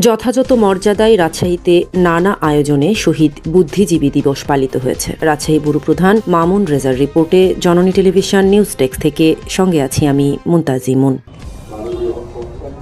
যথাযথ মর্যাদায় রাজশাহীতে নানা আয়োজনে শহীদ বুদ্ধিজীবী দিবস পালিত হয়েছে। রাজশাহী ব্যুরো প্রধান মামুন রেজার রিপোর্টে, জননী টেলিভিশন নিউজ ডেস্ক থেকে সঙ্গে আছি আমি মুনতাজিমুন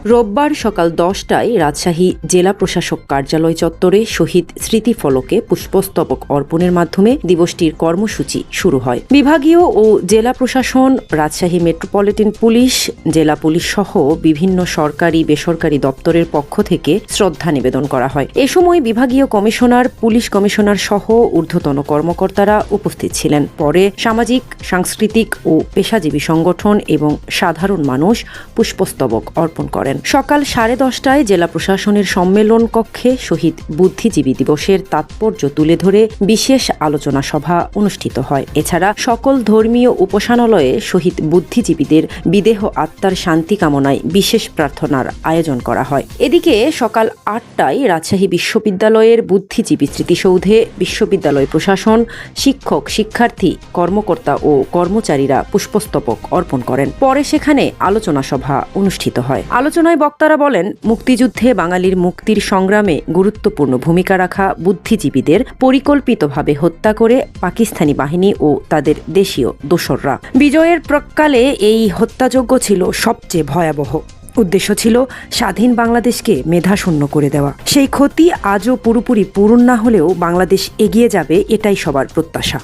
রোববার সকাল দশটায় রাজশাহী জেলা প্রশাসক কার্যালয় চত্বরে শহীদ স্মৃতিফলকে পুষ্পস্তবক অর্পণের মাধ্যমে দিবসটির কর্মসূচি শুরু হয়। বিভাগীয় ও জেলা প্রশাসন, রাজশাহী মেট্রোপলিটন পুলিশ, জেলা পুলিশ সহ বিভিন্ন সরকারি বেসরকারি দপ্তরের পক্ষ থেকে শ্রদ্ধা নিবেদন করা হয়। এ সময় বিভাগীয় কমিশনার, পুলিশ কমিশনার সহ ঊর্ধ্বতন কর্মকর্তারা উপস্থিত ছিলেন। পরে সামাজিক, সাংস্কৃতিক ও পেশাজীবী সংগঠন এবং সাধারণ মানুষ পুষ্পস্তবক অর্পণ করেন। সকাল সাড়ে দশটায় জেলা প্রশাসনের সম্মেলন কক্ষে শহীদ বুদ্ধিজীবী দিবসের তাৎপর্য তুলে ধরে বিশেষ আলোচনা সভা অনুষ্ঠিত হয়। এছাড়া সকল ধর্মীয় উপাসনালয়ে শহীদ বুদ্ধিজীবীদের বিদেহ আত্মার শান্তি কামনায় বিশেষ প্রার্থনার আয়োজন করা হয়। এদিকে সকাল আটটায় রাজশাহী বিশ্ববিদ্যালয়ের বুদ্ধিজীবী স্মৃতিসৌধে বিশ্ববিদ্যালয় প্রশাসন, শিক্ষক, শিক্ষার্থী, কর্মকর্তা ও কর্মচারীরা পুষ্পস্তবক অর্পণ করেন। পরে সেখানে আলোচনা সভা অনুষ্ঠিত হয়। আলোচনায় বক্তারা বলেন, মুক্তিযুদ্ধে বাঙালির মুক্তির সংগ্রামে গুরুত্বপূর্ণ ভূমিকা রাখা বুদ্ধিজীবীদের পরিকল্পিতভাবে হত্যা করে পাকিস্তানি বাহিনী ও তাদের দেশীয় দোসররা। বিজয়ের প্রকালে এই হত্যাযজ্ঞ ছিল সবচেয়ে ভয়াবহ। উদ্দেশ্য ছিল স্বাধীন বাংলাদেশকে মেধাশূন্য করে দেওয়া। সেই ক্ষতি আজও পুরোপুরি পূরণ না হলেও বাংলাদেশ এগিয়ে যাবে এটাই সবার প্রত্যাশা।